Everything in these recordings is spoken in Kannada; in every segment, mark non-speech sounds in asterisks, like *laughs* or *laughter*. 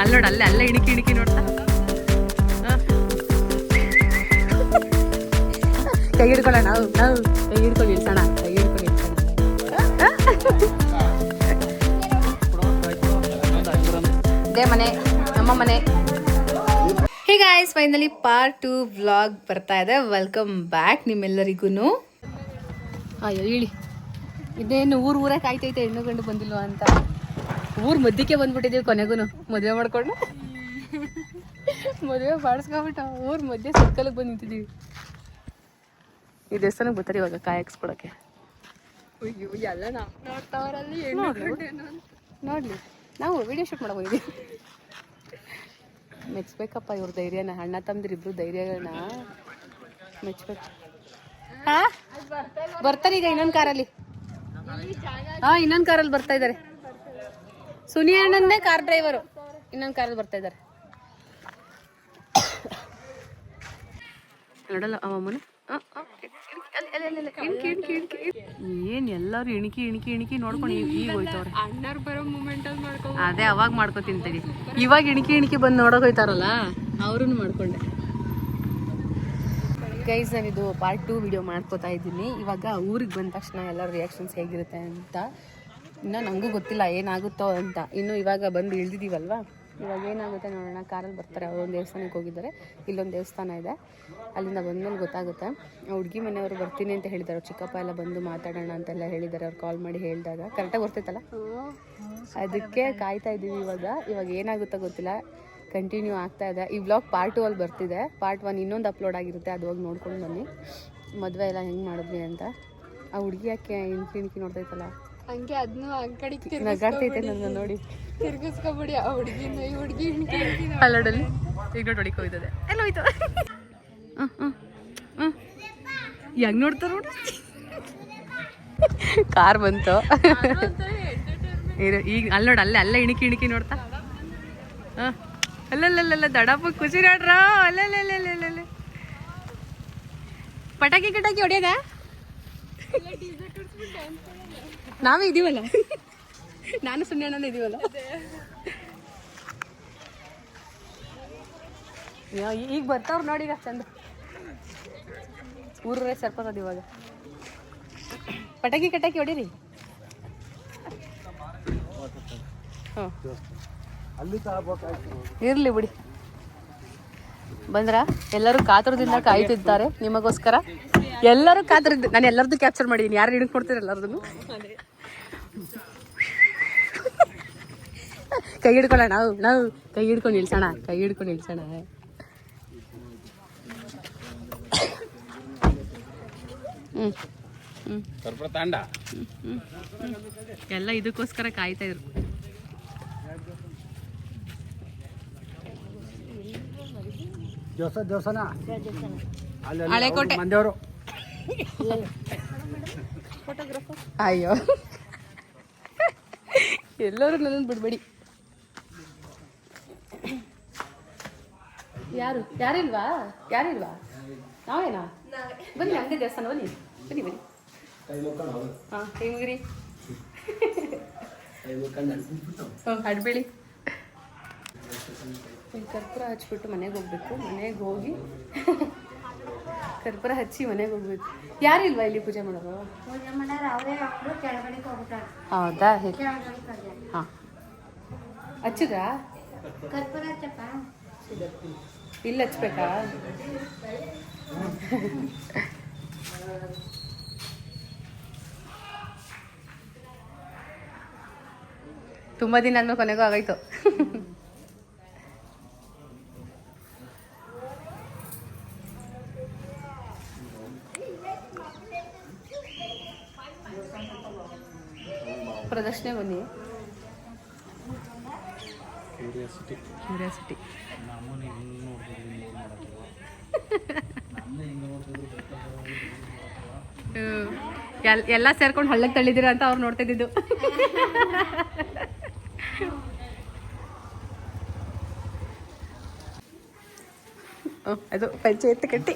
ಅಲ್ಲಿ ನೋಡು ಅಲ್ಲೇ ಅಲ್ಲೇ ಇಣಿಕಿ ಇಣಿಕಿ ನೋಡ್ತಾ. ಕೈ ಹಿಡ್ಕೊಳ್ಳೋಣ ನಾವು ನಾವು ಕೈ ಹಿಡ್ಕೊಂಡು ಇಳ್ಸೋಣ ಕೈ ಹಿಡ್ಕೊಂಡು ಇಳ್ಸೋಣ. ಇದೇ ಮನೆ ನಮ್ಮ ಮನೆ. Hey guys finally part two vlog ಬರ್ತಾ ಇದೆ. ವೆಲ್ಕಮ್ ಬ್ಯಾಕ್ ನಿಮ್ಮೆಲ್ಲರಿಗೂ ಅಯ್ಯೋ ಹೇಳಿ ಇದೇನು ಊರು ಊರೇ ಕಾಯ್ತೈತೆ ಹೆಣ್ಣು ಗಂಡು ಬಂದಿಲ್ವಾ ಅಂತ. ಊರ್ ಮಧ್ಯಕ್ಕೆ ಬಂದ್ಬಿಟ್ಟಿದೀವಿ ಕೊನೆಗೂ ಮದುವೆ ಮಾಡ್ಕೊಂಡು. ಮದುವೆ ಬಾಡಿಸ್ಕೊಬಿಟ್ಟು ಊರ್ ಮಧ್ಯೆ ಸರ್ಕಲ್ಗೆ ಬಂದು ನಿಂತಿದ್ದೀವಿ ಈ ದೇವಸ್ಥಾನಕ್ಕೆ ಬರ್ತಾರೆ ಇವಾಗ ನೋಡ್ತಾವ್ರಲ್ಲಿ ನೋಡ್ಲಿ. ನಾವು ವಿಡಿಯೋ ಶೂಟ್ ಮಾಡಕ್ ಬಂದಿದ್ದೀವಿ ಮೆಚ್ಬೇಕಪ್ಪ ಇವ್ರ ಧೈರ್ಯನ. ಅಣ್ಣ ತಮ್ಮದಿರು ಇಬ್ರು ಧೈರ್ಯಗಳನ್ನ ಮೆಚ್ಬೇಕು. ಹಾ? ಬರ್ತಾರೆ ಈಗ ಇನ್ನೊಂದು ಕಾರಲ್ಲಿ. ಹಾ ಇನ್ನೊಂದು ಕಾರಲ್ಲಿ ಬರ್ತಾ ಇದ್ದಾರೆ ಸುನಿ ಅಣ್ಣಂದೇ ಕಾರ್ ಡ್ರೈವರು ಇನ್ನೊಂದು ಕಾರಲ್ಲಿ ಬರ್ತಾ ಇದ್ದಾರೆ. ನೋಡಲ್ಲ ಅವಮ್ಮನ ಏನ್ ಎಲ್ಲರೂ ಇಣಿಕಿ ಇಣಿಕಿ ಇಣಿಕಿ ನೋಡ್ಕೊಂಡು ಈಗ ಅದೇ ಅವಾಗ ಮಾಡ್ಕೊತೀನಿ ತಡಿ. ಇವಾಗ ಇಣಿಕಿ ಇಣಿಕಿ ಬಂದು ನೋಡಕ್ ಹೋಯ್ತಾರಲ್ಲ? ಅವ್ರನ್ನ ಮಾಡ್ಕೊಂಡೆ. ಗೈಸ್ ಇದು ಪಾರ್ಟ್ ಟು ವಿಡಿಯೋ ಮಾಡ್ಕೋತಾ ಇದ್ದೀನಿ. ಇವಾಗ ಊರಿಗೆ ಬಂದ ತಕ್ಷಣ ಎಲ್ಲ ರಿಯಾಕ್ಷನ್ಸ್ ಹೇಗಿರುತ್ತೆ ಅಂತ ಇನ್ನೂ ನನಗೂ ಗೊತ್ತಿಲ್ಲ ಏನಾಗುತ್ತೋ ಅಂತ. ಇನ್ನು ಇವಾಗ ಬಂದು ಇಳ್ದಿದ್ದೀವಲ್ವಾ? ಇವಾಗ ಏನಾಗುತ್ತೆ ನೋಡೋಣ. ಕಾರಲ್ಲಿ ಬರ್ತಾರೆ. ಅವರೊಂದು ದೇವಸ್ಥಾನಕ್ಕೆ ಹೋಗಿದ್ದಾರೆ. ಇಲ್ಲೊಂದು ದೇವಸ್ಥಾನ ಇದೆ. ಅಲ್ಲಿಂದ ಬಂದ್ಮೇಲೆ ಗೊತ್ತಾಗುತ್ತೆ. ಹುಡುಗಿ ಮನೆಯವರು ಬರ್ತೀನಿ ಅಂತ ಹೇಳಿದ್ದಾರೆ ಅವ್ರು ಚಿಕ್ಕಪ್ಪ ಎಲ್ಲ ಬಂದು ಮಾತಾಡೋಣ ಅಂತೆಲ್ಲ ಹೇಳಿದ್ದಾರೆ ಅವ್ರು ಕಾಲ್ ಮಾಡಿ ಹೇಳಿದಾಗ. ಕರೆಕ್ಟಾಗಿ ಬರ್ತೈತಲ್ಲ? ಅದಕ್ಕೆ ಕಾಯ್ತಾ ಇದ್ದೀವಿ ಇವಾಗ. ಇವಾಗ ಏನಾಗುತ್ತೋ ಗೊತ್ತಿಲ್ಲ. ಕಂಟಿನ್ಯೂ ಆಗ್ತಾ ಇದೆ. ಈ ಬ್ಲಾಗ್ ಪಾರ್ಟ್ ಟು ಅಲ್ಲಿ ಬರ್ತಿದೆ. ಪಾರ್ಟ್ ಒನ್ ಇನ್ನೊಂದು ಅಪ್ಲೋಡ್ ಆಗಿರುತ್ತೆ. ಅದು ಹೋಗಿ ನೋಡ್ಕೊಂಡು ಬನ್ನಿ. ಮದುವೆ ಎಲ್ಲ ಹೆಂಗೆ ಮಾಡಿದ್ವಿ ಅಂತ. ಆ ಹುಡುಗಿ ಯಾಕೆ ಇನ್ಫಿನಿಕಿ ನೋಡ್ತೈತಲ್ಲ ಹಂಗೆ ಅದನ್ನು ಆ ಕಡೆ ನಗಾಡ್ತೈತೆ ನನ್ನ ನೋಡಿ. ತಿರ್ಗಿಸ್ಕೊಬಿಡಿ ಆ ಹುಡುಗಿನ ಈ ಹುಡುಗಿ ಅಲ್ಲಡಲ್ಲಿ ಈಗ ನೋಡಿ ಹೊಡಿಕ್ ಹೋಯ್ತದೆ ಎಲ್ಲ ಹೋಯ್ತು. ಹೆಂಗ್ ನೋಡ್ತಾರ ನೋಡಿ. ಕಾರ್ ಬಂತು. ಇರು, ಈಗ ಅಲ್ಲಿ ನೋಡಿ ಅಲ್ಲೇ ಅಲ್ಲೇ ಇಣಿಕಿ ಇಣಿಕಿ ನೋಡ್ತಾ. ಹಾಂ. ಅಲ್ಲಲ್ಲಲ್ಲ ದಡಪ್ಪ ಖುಷಿ ನೋಡ್ರ ಅಲ್ಲಲ್ಲಲ್ಲಲ್ಲ ಪಟಾಕಿ ಗಿಟಾಕಿ ಹೊಡಿಯೋದ? ನಾವೇ ಇದೀವಲ್ಲ? *laughs* ನಾನು ಸುಣ್ಣ ಇದೀವಲ್ಲ? ಯಾ- ಈಗ ಬರ್ತಾವ್ರು ನೋಡಿ ಈಗ ಚಂದ. ಊರೇ ಸರ್ಕೋತದ ಇವಾಗ. ಪಟಾಕಿ ಕಟಾಕಿ ಹೊಡೀರಿ. ಇರ್ಲಿ ಬಿಡಿ. ಬಂದ್ರ? ಎಲ್ಲರೂ ಕಾತರದಿಂದ ಕಾಯ್ತಿದ್ದಾರೆ. ನಿಮಗೋಸ್ಕರ ಎಲ್ಲರೂ ಕಾತುರದಿಂದ ನಾನು ಎಲ್ಲರದ್ದು ಕ್ಯಾಪ್ಚರ್ ಮಾಡಿದ್ದೀನಿ ಯಾರು ಹಿಡಿದು ಕೊಡ್ತೀರ ಎಲ್ಲರದನ್ನು? *laughs* ಕೈ ಹಿಡ್ಕೊಳ್ಳೋಣ ನಾವು ನಾವು ಕೈ ಹಿಡ್ಕೊಂಡು ನಿಲ್ಸೋಣ ಕೈ ಹಿಡ್ಕೊಂಡು ನಿಲ್ಸೋಣ. ಎಲ್ಲ ಇದಕ್ಕೋಸ್ಕರ ಕಾಯ್ತಾ ಇದ್ರು. ಹಳೆಕೋಟೆ. ಅಯ್ಯೋ. ಎಲ್ಲರೂ ನನ್ನ ಬಿಡ್ಬೇಡಿ. ಯಾರು? ಯಾರಿಲ್ವಾ? ಯಾರಿಲ್ವಾ? ನಾವೇನಾ? ಬನ್ನಿ ಹಂಗೆ ದೇವಸ್ಥಾನ ಬನ್ನಿ. ಬನ್ನಿ ಬನ್ನಿ. ಹಾಂ ಅಡ್ಬೇಳಿ ಇಲ್ಲಿ ಕರ್ಪೂರ ಹಚ್ಬಿಟ್ಟು ಮನೆಗೆ ಹೋಗ್ಬೇಕು. ಮನೆಗೆ ಹೋಗಿ ಕರ್ಪೂರ ಹಚ್ಚಿ ಮನೆಗೆ ಹೋಗ್ಬೇಕು. ಯಾರಿಲ್ವಾ ಇಲ್ಲಿ ಪೂಜೆ ಮಾಡೋದು? ಹೌದಾ. ಹಾಂ. ಹಚ್ಚಪ್ಪ. ಇಲ್ಲಿ ಹಚ್ಬೇಕಾ ತುಂಬ ದಿನ ಅಂದ್ಮೇಲೆ ಕೊನೆಗೂ ಆಗೋಯ್ತು. ಪ್ರದರ್ಶನೆ ಬನ್ನಿ. ಕ್ಯೂರಿಯಾಸಿಟಿ ಎಲ್ ಎಲ್ಲ ಸೇರ್ಕೊಂಡು ಹಳ್ಳಕ್ಕೆ ತಳ್ಳಿದ್ದೀರ ಅಂತ ಅವ್ರು ನೋಡ್ತಾ ಇದ್ದಿದ್ದು. ಓ, ಅದು ಪಂಚಾಯತ್ ಕಟ್ಟಿ.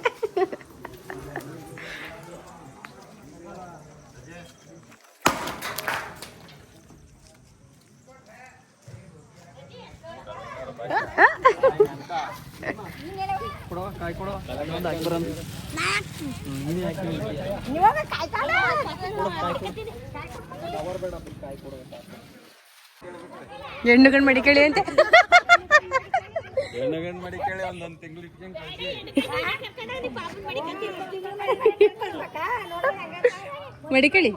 ಹೆಣ್ಣುಗಂಡು ಮಡಿಕೇಳಿ ಅಂತ? ಮಡಿಕೇಳಿ?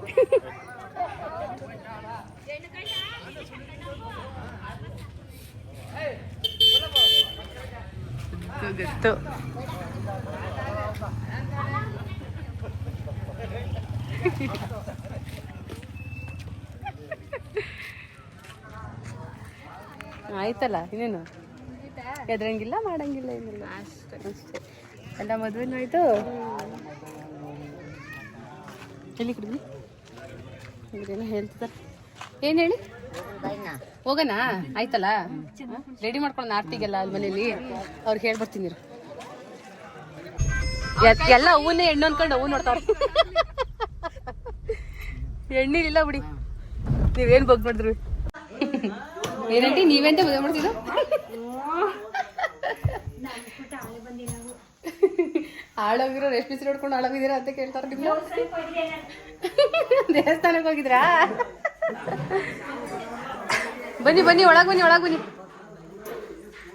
ಗೊತ್ತು. ಆಯ್ತಲ್ಲ ಇನ್ನೇನು? ಎದ್ರಂಗಿಲ್ಲ ಮಾಡಂಗಿಲ್ಲ ಏನಿಲ್ಲ. ಅಷ್ಟೇ. ಅಷ್ಟೇ. ಎಲ್ಲ ಮದುವೆನೂ ಆಯ್ತು. ಎಲ್ಲಿ ಕಡಿಮೆ ಏನೋ ಹೇಳ್ತಿದ್ದಾರೆ. ಏನು ಹೇಳಿ? ಹೋಗೋಣ. ಆಯ್ತಲ್ಲ? ರೆಡಿ ಮಾಡ್ಕೊಳ್ಳೋಣ ಆರ್ತಿಗೆಲ್ಲ ಅಲ್ಲಿ ಮನೇಲಿ ಅವ್ರಿಗೆ ಹೇಳಿ ಬರ್ತೀನಿ ಇರು. ಎ- ಎಲ್ಲ ಹೂವನ್ನೇ ಹೆಣ್ಣು ಅನ್ಕೊಂಡು ಹೂ ನೋಡ್ತಾವ್ರೆ. *laughs* ಹೆಣ್ಣಿಲ್ಲ ಬಿಡಿ. ನೀವೇನು ಬಗ್ ಮಾಡಿದ್ರು? ಏನಂಟಿ ನೀವೆಂತ ಮದುವೆ ಮಾಡ್ತಿದ್ದು? ಹಾಳೋಗಿರೋ ರೇಷ್ಮೆ ಸೀರೆ ಹೊಡ್ಕೊಂಡು ಹಾಳೋಗಿದ್ದೀರಾ ಅಂತ ಕೇಳ್ತಾರೆ ನಿಮ್ಗೆ ದೇವಸ್ಥಾನಕ್ಕೆ ಹೋಗಿದ್ರಾ? ಬನ್ನಿ ಬನ್ನಿ, ಒಳಗೆ ಬನ್ನಿ ಒಳಗೆ ಬನ್ನಿ.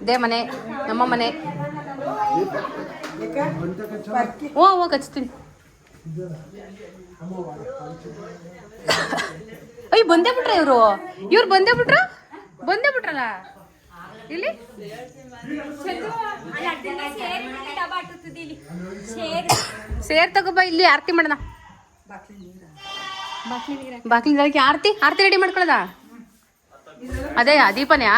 ದೇ ಮನೆ, ನಮ್ಮ ಮನೆ. ಓ ಓ ಕಚ್ತೀನಿ. ಅಯ್ಯ, ಬಂದೇ ಬಿಟ್ರ ಇವರು? ಇವ್ರು ಬಂದೇ ಬಿಟ್ರ? ಬಂದೇ ಬಿಟ್ರಲ್ಲ ಇಲ್ಲಿ. ಸೇರ್. ತಗೋಬ ಇಲ್ಲಿ ಆರತಿ ಮಾಡೋಣ. ಬಾಕಿ ನೀರಕ್ಕೆ ಆರತಿ ಆರತಿ ರೆಡಿ ಮಾಡ್ಕೊಳ್ಳೋದ? ಅದೇ ದೀಪನ್ಯಾ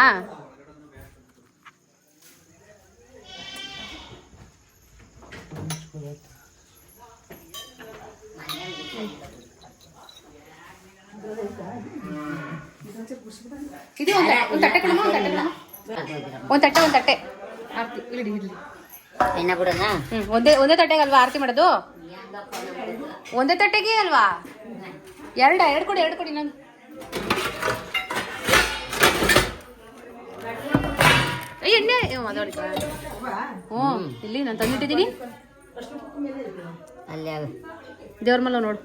ಇದು ಒಂದು ಒಂದು ತಟ್ಟೆ ಕೊಡಮ್ಮ ಒಂದು ತಟ್ಟೆ ಕೊಡಮ್ಮ. ಒಂದು ತಟ್ಟೆ ಒಂದು ತಟ್ಟೆ. ಆರತಿ ಎಣ್ಣ ಬಿಡೋಣ ಹ್ಮ್ ಒಂದೇ ಒಂದೇ ತಟ್ಟೆಗೆ ಅಲ್ವಾ ಆರತಿ ಮಾಡೋದು? ಒಂದೇ ತಟ್ಟೆಗೆ ಅಲ್ವಾ? ಎರಡ ಎರಡು ಕೊಡಿ ಎರಡು ಕೊಡಿ ನಾನು ಎಣ್ಣೆ. ಹ್ಞೂ ಇಲ್ಲಿ ನಾನು ತಂದಿಟ್ಟಿದ್ದೀನಿ. ಅಲ್ಲಿ ದೇವ್ರ ಮಲ್ಲ ನೋಡು.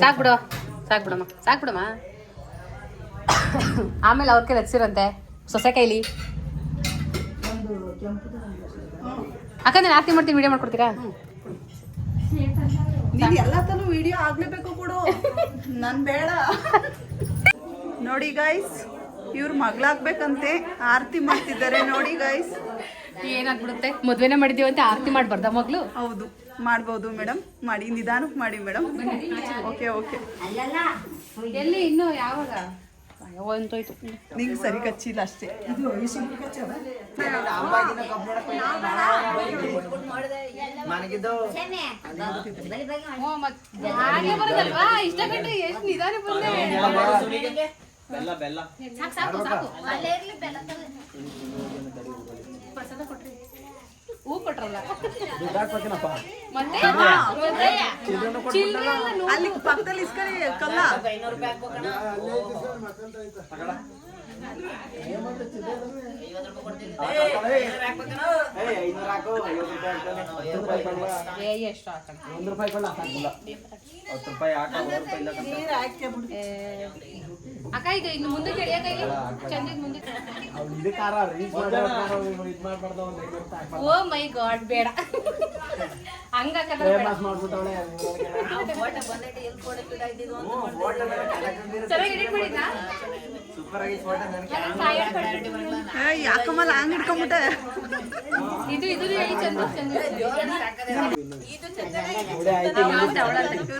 ಸಾಕ್ ಬಿಡು ಸಾಕ್ ಬಿಡಮ್ಮ ಸಾಕ್ ಬಿಡಮ್ಮ ಆಮೇಲೆ ಅವ್ರ ಕೈ ಹಚ್ಚಿರಂತೆ. ಸೊಸೆ ಕೈಲಿ. ಅಕ್ಕ ನಾನು ಆರತಿ ಮಾಡ್ತೀನಿ ವಿಡಿಯೋ ಮಾಡ್ಕೊಡ್ತೀರಾ? ಎಲ್ಲ ತನೂ ವಿಡಿಯೋ ಆಗ್ಲೇಬೇಕು ಕೊಡು. ನಾನು ಬೇಡ. ನೋಡಿ ಗೈಸ್ ಇವ್ರ ಮಗಳಾಗ್ಬೇಕಂತೆ. ಆರತಿ ಮಾಡ್ತಿದ್ದಾರೆ ನೋಡಿ ಗೈಸ್ ಏನಾಗ್ಬಿಡುತ್ತೆ? ಮದ್ವೆನೇ ಮಾಡಿದೀವಂತೆ ಅಂತ ಆರತಿ ಮಾಡ್ಬಾರ್ದ ಮಗಳು? ಹೌದು. ಮಾಡ್ಬೋದು ಮೇಡಮ್. ಮಾಡಿ ನಿಧಾನಕ್ಕೆ ಮಾಡಿ ಮೇಡಮ್. ಓಕೆ ಓಕೆ ಅಲ್ಲಲ್ಲ. ಎಲ್ಲಿ ಇನ್ನು ಯಾವಾಗ? ನಿಂಗೆ ಸರಿ ಕಚ್ಚಿಲ್ಲ ಅಷ್ಟೇ. ಸೇಮೆ ಬಲಿ ಬಲಿ ಮಾಡಿ. ಓ ಮತ್ ಹಾಗೆ ಬರೋದಲ್ವಾ? ಇಷ್ಟ ಗಂಟೆ ಎಷ್ಟು ನಿಧಾನ ಬಂದೆ. ಸಾಕು ಸಾಕು ಸಾಕು. ಅಲ್ಲೇ ಇರ್ಲಿ ಬೆಲ್ಲ. ಪ್ರಸಾದ ಕೊಟ್ರಲ್ಲ. ಅಲ್ಲಿ ಪಕ್ಕದಲ್ಲಿ ಇಸ್ಕರಿ ಕಲ್ಲ. ಏ, ರೂಪಾಯಿ ಹಾಕಣ ನೀರ್ ಹಾಕ್ಯ ಬಿಡು. ಅಕ್ಕ ಇನ್ನು ಮುಂದೆ ಮುಂದೆ ಓ ಮೈ ಗಾಡ್ ಬೇಡ. ಹಂಗ ಯಾಕಮ್ಮಲ್ಲ ಇಟ್ಕೊಂಡ್ಬಿಟ್ಟೆ ಇದು ಇದು ಚಂದ ಚಂದ.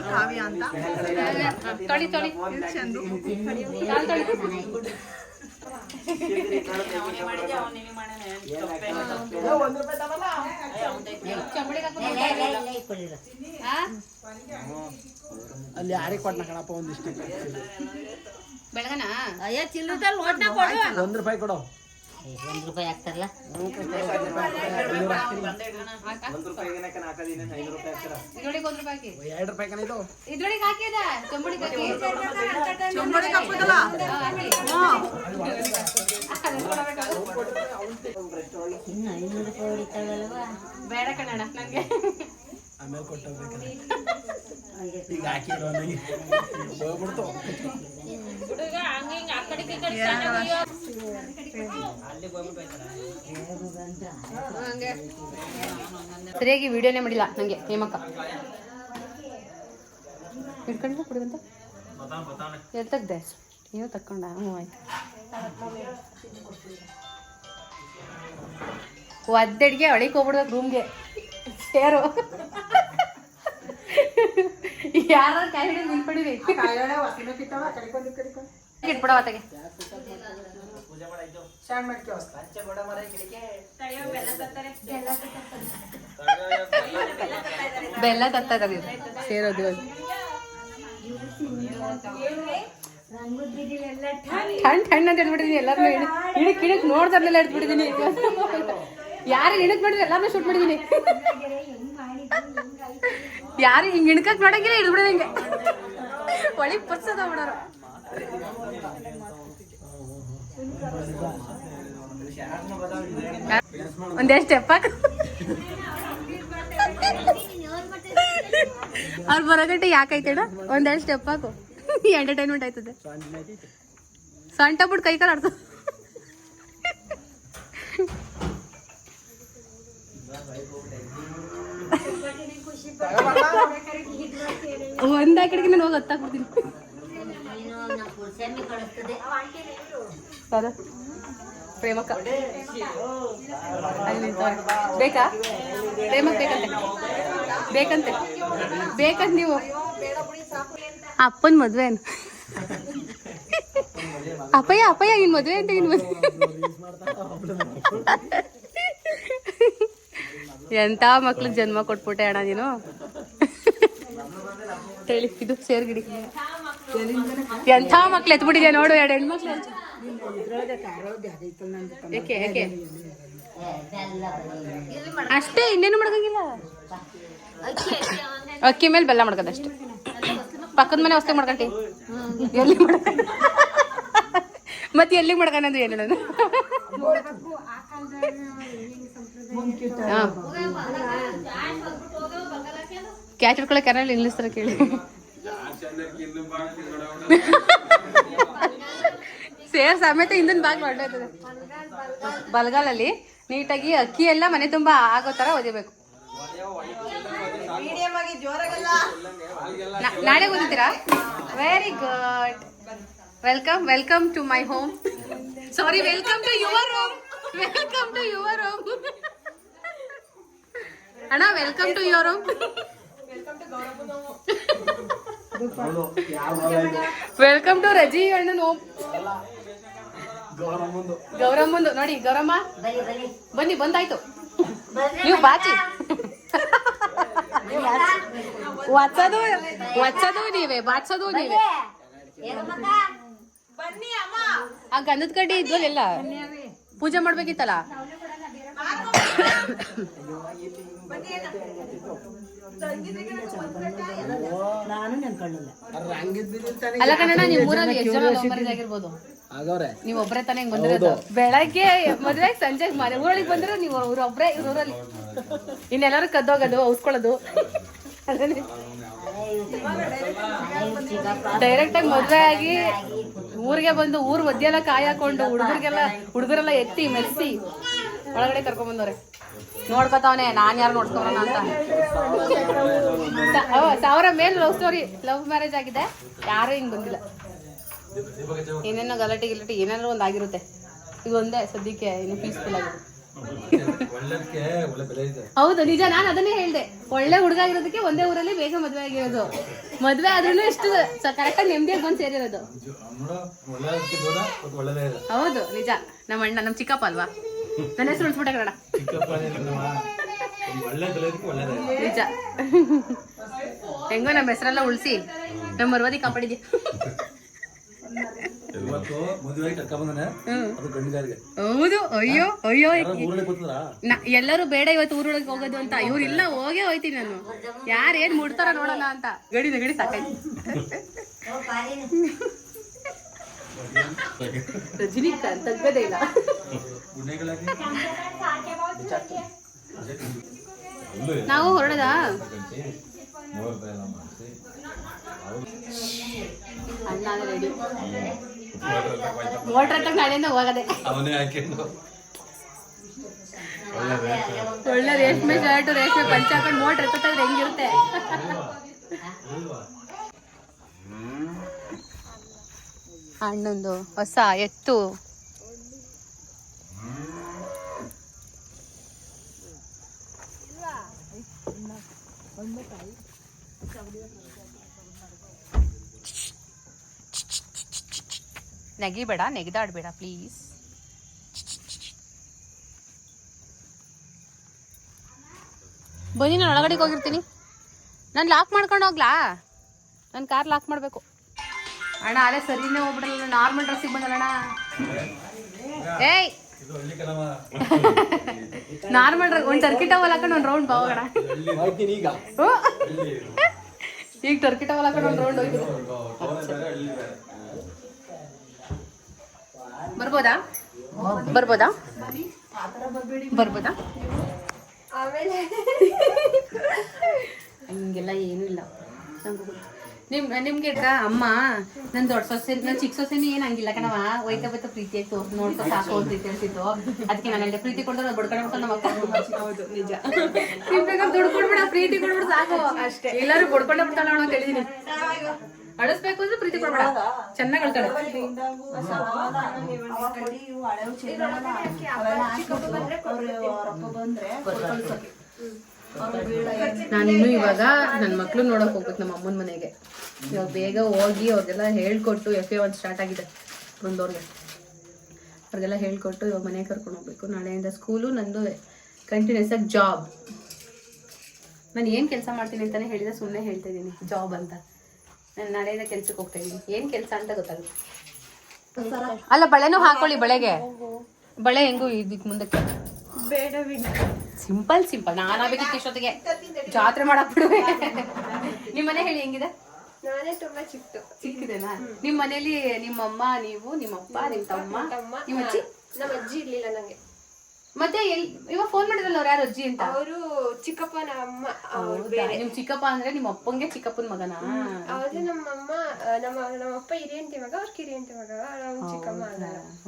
ಕಾವ್ಯ ಅಂತ ತೊಳಿ ತೊಳಿ ಚಂದು. ಅಲ್ಲಿ ಯಾರಿಗೆ ಕೊಟ್ನ ಕಣಪ್ಪ ಒಂದಿಷ್ಟು ಬೆಳಗನ ಅಯ್ಯ ಕೊಡು. ಒಂದ್ ರೂಪಾಯಿ ಕೊಡು. ಒಂದು ರೂಪಾಯಿ ಹಾಕ್ತಾರಲ್ಲ ಎರಡು ರೂಪಾಯಿ ಕಣ ಇದು? ಇದ್ರೊಳಗೆ ಹಾಕಿದ ಚಂಬುಳಿಗೆ ಹಾಕಿ. ಇನ್ನು ಐನೂರು ರೂಪಾಯಿ ಹೊಡಿತಾಳಲ್ವಾ ಬೇಡ ಕಣ್ಣ ನನಗೆ. ಆಮೇಲೆ ಕೊಟ್ಟೋಗ್ಬೇಕಲ್ಲ ಈಗ ಹಾಕಿರೋ ನನಗೆ ಹೋಗ್ಬಿಡ್ತು ಸರಿಯಾಗಿ ವಿಡಿಯೋನೇ ಮಾಡಿಲ್ಲ ನನಗೆ ಹೇಮಕ್ಕ ಹಿಡ್ಕೊಂಡು ಕುಡಿದಂತ ಎಲ್ಲಿ ತೆಗ್ದೆ? ನೀವು ತಕ್ಕೊಂಡ ಹ್ಞೂ ಆಯ್ತು. ಒದ್ದಡಿಗೆ ಒಳಗೆ ಹೋಗ್ಬಿಡ್ಬೇಕು ರೂಮ್ಗೆ ಸೇರು ಯಾರ ಕಾಯಿ ಹಿಡಿದು ನಿಂತ್ಬಿಡಿರಿ ಬೆಲ್ಲ ತತ್ತ ಸೇರೋದು ಠಂಡ್ ಠಂಡ್ ಅಂತ ಹೇಳ್ಬಿಟ್ಟಿದೀನಿ. ಎಲ್ಲಾರು ಇಡಕ್ ಇಡಕ್ ನೋಡ್ದಾರ್ನೆಲ್ಲ ಯಾರು ಇಣಕ್ ಮಾಡಿದ್ರೆ ಎಲ್ಲಾನು ಶೂಟ್ ಮಾಡಿದೀನಿ. ಯಾರು ಹಿಂಗ್ ಇಣಕಕ್ ನೋಡಂಗಿಲ್ಲ ಹಿಡ್ಬಿಡೋದು ಹಿಂಗೆ ಒಳಗ್ ಪರ್ಸದ ಬಿಡೋರು ಒಂದೆರಡು ಸ್ಟೆಪ್ ಹಾಕ? ಅವ್ರು ಬರೋಗಂಟೆ ಯಾಕೈತೇಣ ಒಂದೆರಡು ಸ್ಟೆಪ್ ಹಾಕು? ಎಂಟರ್ಟೈನ್ಮೆಂಟ್ ಆಯ್ತದೆ. ಸಂಟ ಬಿಟ್ಟು ಕೈ ಕಾಲು ಒಂದ್ ಕಡೆಗೆ ನಾನು ಹೋಗಿ ಹತ್ತಾಕ್ಬಿಡ್ತೀನಿ ಪ್ರೇಮಕ್ಕ. ಅಲ್ಲಿ ಬೇಕಾ? ಪ್ರೇಮಕ್ ಬೇಕಂತೆ. ಬೇಕಂತೆ. ಬೇಕಂತ ನೀವು. ಅಪ್ಪನ ಮದ್ವೆ ಏನು ಅಪ್ಪಯ್ಯ ಅಪ್ಪಯ್ಯ, ನಿನ್ ಮದ್ವೆ ಅಂತ ನಿನ್ ಮದ್ವೆ ಎಂತ ಮಕ್ಳಿಗೆ ಜನ್ಮ ಕೊಟ್ಬಿಟ್ಟೆ ಅಣ್ಣ ನೀನು? ಹೇಳಿ ಇದು ಸೇರ್ಗಿಡಿ ಎಂಥ ಮಕ್ಳು ಎತ್ಬಿಟ್ಟಿದೆ ನೋಡು ಎರಡು ಹೆಣ್ಮಕ್ಳು. ಅಷ್ಟೇ ಇನ್ನೇನು ಮಾಡ್ಕಂಗಿಲ್ಲ. ಅಕ್ಕಿ ಮೇಲೆ ಬೆಲ್ಲ ಮಾಡ್ಕದ ಅಷ್ಟೇ. ಪಕ್ಕದ ಮನೆ ಹೊಸ್ತಾಗ ಮಾಡ್ಕಂತಿ ಎಲ್ಲಿ ಮತ್ತೆ ಎಲ್ಲಿಗೆ ಮಾಡ್ಕೊಂಡು ಏನು ನಾನು ಕ್ಯಾಚ್ ಹಿಡ್ಕೊಳ್ಳೋ ಕೆರಲ್ಲಿ ಇಂಗ್ಲೀಷ್ ತರ ಕೇಳಿ. ಸೇರ್ ಸಮೇತ ಹಿಂದಿನ ಬಾಗ್ ಹೊರಟೋಯ್ತದೆ ಬಲ್ಗಾಲಲ್ಲಿ ನೀಟಾಗಿ ಅಕ್ಕಿ ಎಲ್ಲ ಮನೆ ತುಂಬಾ ಆಗೋ ತರ ಒದಿಬೇಕು. ನಾಳೆ ಓದಿದ್ದೀರಾ? Very good welcome welcome to my home sorry welcome to your home welcome to your home ಅಣ್ಣ welcome to your home welcome to Raji ಅಣ್ಣನ ಹೋಮ್ ಗೌರಮ್ಮಂದು. ನೋಡಿ ಗೌರಮ್ಮ. ಬನ್ನಿ ಬನ್ನಿ. ಬನ್ನಿ ಬಂದಾಯ್ತು. ನೀವು ಬಾಚಿ. ಒಚ್ಚದು ಒಚ್ಚದು ನೀವೇ ಬಾಚೋದು ನೀವೇ. ಏನಮ್ಮಕ್ಕ ಬನ್ನಿ ಅಮ್ಮ. ಆ ಗಂಧದ ಕಡ್ಡಿ ಇದ್ವಲ್ಲ ಪೂಜೆ ಮಾಡ್ಬೇಕಿತ್ತಲ್ಲ? ಅಲ್ಲ ಕಣ್ಣ ನಿಮ್ ಊರಲ್ಲಿ ಎಷ್ಟು ಜನ ಆಗಿರ್ಬೋದು ನೀವ್ ಒಬ್ರೇ ತಾನೇ ಹಿಂಗ್ ಬಂದಿರೋದು. ಬೆಳಗ್ಗೆ ಮದ್ವೆ ಸಂಜೆ ಮನೆ ಊರೊಳಗೆ ಬಂದ್ರೆ ನೀವು ಊರ ಇವ್ರ ಊರಲ್ಲಿ. ಇನ್ನೆಲ್ಲರೂ ಕದ್ದೋಗೋದು ಔಸ್ಕೊಳ್ಳೋದು ಡೈರೆಕ್ಟ್ ಆಗಿ ಮದ್ವೆ ಆಗಿ ಊರಿಗೆ ಬಂದು ಊರ್ ಮಧ್ಯೆಲ್ಲ ಕಾಯಿ ಹಾಕೊಂಡು ಹುಡುಗರಿಗೆಲ್ಲ ಹುಡುಗರೆಲ್ಲ ಎತ್ತಿ ಮೆಸ್ಸಿ ಒಳಗಡೆ ಕರ್ಕೊಂಡ್ ಬಂದವ್ರೆ. ನೋಡ್ಕೊತಾವನೆ ನಾನು ಯಾರು ನೋಡ್ಕೊಬರೋಣ ಅಂತ. ಸಾವಿರ ಮೇಲ್ ಲವ್ ಸ್ಟೋರಿ ಲವ್ ಮ್ಯಾರೇಜ್ ಆಗಿದೆ. ಯಾರು ಹಿಂಗ್ ಬಂದಿಲ್ಲ ಏನೇನೋ ಗಲಾಟೆ ಗಿಲಾಟೆ ಏನಾದ್ರು ಒಂದ್ ಆಗಿರುತ್ತೆ. ಇದೊಂದೇ ಒಂದೇ ಸದ್ಯಕ್ಕೆ ಇನ್ನು ಪೀಸ್ಫುಲ್ ಆಗಿದೆ. ಹೌದು ನಿಜ ನಾನು ಅದನ್ನೇ ಹೇಳ್ದೆ. ಒಳ್ಳೆ ಹುಡುಗ ಆಗಿರೋದಕ್ಕೆ ಒಂದೇ ಊರಲ್ಲಿ ಬೇಗ ಮದ್ವೆ ಆಗಿರೋದು. ಮದ್ವೆ ಆದ್ರೂ ಇಷ್ಟು ಕರೆಕ್ಟಾಗಿ ನೆಮ್ಮದಿಯಾಗಿ ಬಂದು ಸೇರಿರೋದು. ಹೌದು ನಿಜ. ನಮ್ಮ ಅಣ್ಣ ನಮ್ಮ ಚಿಕ್ಕಪ್ಪ ಅಲ್ವಾ? ನನ್ನ ಹೆಸರು ಉಳಿಸ್ಬಿಟ್ಟೆ ಕನ್ನಡ. ನಿಜ. ಹೆಂಗೋ ನಮ್ಮ ಹೆಸರೆಲ್ಲ ಉಳಿಸಿ. ನಮ್ಮ ಮರ್ವಾದಿ ಕಾಪಾಡಿದ್ಯಾ. ಹೌದು. ಅಯ್ಯೋ ಅಯ್ಯೋ ಎಲ್ಲರೂ ಬೇಡ ಇವತ್ತು ಊರೊಳಗೆ ಹೋಗೋದು ಅಂತ. ಇವ್ರು ಇಲ್ಲ ಹೋಗೇ ಹೋಯ್ತೀನಿ ನಾನು. ಯಾರು ಏನ್ ಮುಡ್ತಾರ ನೋಡಲ್ಲ ಅಂತ. ಗಡಿ ಗಡಿ ಸಾಕಾಯ್ತು. ರಜನಿಕಾಂತ್ ತಗ್ಗದೇ ಇಲ್ಲ. ನಾವು ಹೊರಡದ? ಅಣ್ಣ ರೆಡಿ ಮೋಟ್ರ್ ಹತ್ತ ನಾಳೆಯಿಂದ ಹೋಗದೆ. ಅವನೇ ಹಾಕೊಂಡು. ಒಳ್ಳೆ ರೇಷ್ಮೆ ಶರ್ಟ್ ರೇಷ್ಮೆ ಪಂಚ ಹಾಕೊಂಡು ಮೋಟ್ರ್ ಎತ್ತಿದ್ರೆ ಹೆಂಗಿರುತ್ತೆ? ಅಣ್ಣಂದು ಹೊಸ ಎತ್ತು. ನೆಗಿಬೇಡ, ನೆಗೆದಾಡ್ಬೇಡ ಪ್ಲೀಸ್ ಬನ್ನಿ, ನಾನು ಒಳಗಡೆಗೆ ಹೋಗಿರ್ತೀನಿ. ನಾನು ಲಾಕ್ ಮಾಡ್ಕೊಂಡು ಹೋಗ್ಲಾ? ನನ್ನ ಕಾರ್ ಲಾಕ್ ಮಾಡಬೇಕು. ಅಣ್ಣ ಅಲ್ಲೇ ಸರಿನೇ ಹೋಗ್ಬಿಡಲ್ಲ ನಾರ್ಮಲ್ ಡ್ರೆಸ್ಸಿಗೆ ಬಂದಲ್ಲಣ್ಣ. ಏಯ್! ನಾರ್ಮಲ್ ಒಂದು ಟರ್ಕಿ ಟವಲ್ ಹಾಕೊಂಡು ಒಂದು ರೌಂಡ್ ಹೋಗ್ತೀನಿ ಈಗ ಈಗ ಟರ್ಕಿ ಟವಲ್ ಹಾಕೊಂಡು ಒಂದು ರೌಂಡ್ ಹೋಗ್ತೀನಿ ಬರ್ಬೋದಾ? ಬರ್ಬೋದಾ? ಬರ್ಬೋದಾ? ಆಮೇಲೆ ಹಂಗೆಲ್ಲ ಏನೂ ಇಲ್ಲ ನಂಗೂ. ನಿಮ್ ನಿಮ್ಗೆ ಅಮ್ಮ ನನ್ ದೊಡ್ಡ ಸೊಸೆ ನನ್ ಚಿಕ್ಕ ಸೊಸೆನಿ ಏನ್ ಹಂಗಿಲ್ಲ ಕಣವ ಒಯ್ತಾ ಬೈತಾ ಪ್ರೀತಿ ಆಯ್ತು. ನೋಡ್ಕೊ ಸಾಕು ಅಂತ ತಿಳಿಸಿದ್ದು ಅದಕ್ಕೆ ನಾನು ಪ್ರೀತಿ ಕೊಡ್ತಾರೆ ಬಡ್ಕೊಂಡು ನಮ್ಮ ಹೌದು ನಿಜ. ನಿಮ್ ಬೇಕಾದ್ರೆ ದುಡ್ಡು ಕೊಡ್ಬೇಡ ಪ್ರೀತಿ ಕೊಡ್ಬಿಡ ಸಾಕು. ಅಷ್ಟೇ. ಎಲ್ಲರೂ ಬಡ್ಕೊಂಡೇ ಬಿಡ್ತಾಳ ಅಂತ ಹೇಳಿದೀನಿ. ಅಳಿಸ್ಬೇಕು ಅಂದ್ರೆ ಪ್ರೀತಿ ಕೊಡ್ಬೇಡ. ಚೆನ್ನಾಗಿ ಅಳ್ತಾಳೆ. ನಾನಿನ್ನು ಇವಾಗ ನನ್ನ ಮಕ್ಳು ನೋಡಕ್ ಹೋಗ್ಬೇಕು ನಮ್ಮ ಅಮ್ಮನ ಮನೆಗೆ. ಇವಾಗ ಬೇಗ ಹೋಗಿ ಅವ್ರಿಗೆಲ್ಲ ಹೇಳ್ಕೊಟ್ಟು ಎಫ್ ಎ ಒಂದು ಸ್ಟಾರ್ಟ್ ಆಗಿದೆ ಬಂದವ್ರಿಗೆ ಅವ್ರಿಗೆಲ್ಲ ಹೇಳ್ಕೊಟ್ಟು ಇವಾಗ ಮನೆಗೆ ಕರ್ಕೊಂಡು ಹೋಗ್ಬೇಕು. ನಾಳೆಯಿಂದ ಸ್ಕೂಲು ನಂದು ಕಂಟಿನ್ಯೂಸ್ ಆಗಿ ಜಾಬ್ ನಾನು ಏನು ಕೆಲಸ ಮಾಡ್ತೀನಿ ಅಂತಾನೆ ಹೇಳಿದ್ರೆ ಸುಮ್ಮನೆ ಹೇಳ್ತಾ ಇದ್ದೀನಿ ಜಾಬ್ ಅಂತ. ನಾನು ನಾಳೆಯಿಂದ ಕೆಲ್ಸಕ್ಕೆ ಹೋಗ್ತಾ ಇದ್ದೀನಿ ಏನು ಕೆಲಸ ಅಂತ ಗೊತ್ತಾಗುತ್ತೆ. ಅಲ್ಲ ಬಳೆನೂ ಹಾಕೊಳ್ಳಿ ಬಳೆಗೆ. ಬಳೆ ಹೆಂಗೂ ಇದಕ್ಕೆ ಮುಂದಕ್ಕೆ. ಬೇಡ ಬಿಡಿ ಸಿಂಪಲ್ ಸಿಂಪಲ್ ಇಷ್ಟೊತ್ತಿಗೆ ಜಾತ್ರೆ ಮಾಡಕ್ ಬಿಡುವೆ. ನಿಮ್ಮ ಮನೆ ಹೇಳಿ ಹೆಂಗಿದೆ? ನಾನೇ ತುಂಬಾ ಚಿಕ್ತು ಸಿಕ್ಕಿದೆನಾ ನಿಮ್ ಮನೇಲಿ ನಿಮ್ಮಮ್ಮ ನೀವು ನಿಮ್ಮಪ್ಪ ನಿಮ್ ತಮ್ಮ ನಿಮ್ಮ ಅಜ್ಜಿ? ನಮ್ಮ ಅಜ್ಜಿ ಇರ್ಲಿಲ್ಲ ನಂಗೆ. ಮತ್ತೆ ಎಲ್ ಇವಾಗ ಫೋನ್ ಮಾಡಿದ್ರಲ್ಲ ಅವ್ರ ಯಾರು ಅಜ್ಜಿ ಅಂತ? ಅವರು ಚಿಕ್ಕಪ್ಪನ ಅಮ್ಮ ಅವ್ರು ಹೌದಾ? ನಿಮ್ ಚಿಕ್ಕಪ್ಪ ಅಂದ್ರೆ ನಿಮ್ಮ ಅಪ್ಪಂಗೆ ಚಿಕ್ಕಪ್ಪನ ಮಗನ? ಅವ್ರಿಗೆ ನಮ್ಮ ಅಮ್ಮ ನಮ್ಮ ನಮ್ಮಪ್ಪ ಹಿರಿಯಂತಿ ಮಗ ಅವ್ರ ಕಿರಿಯಂತಿ ಮಗ. ಅವ್ರ ಚಿಕ್ಕಮ್ಮ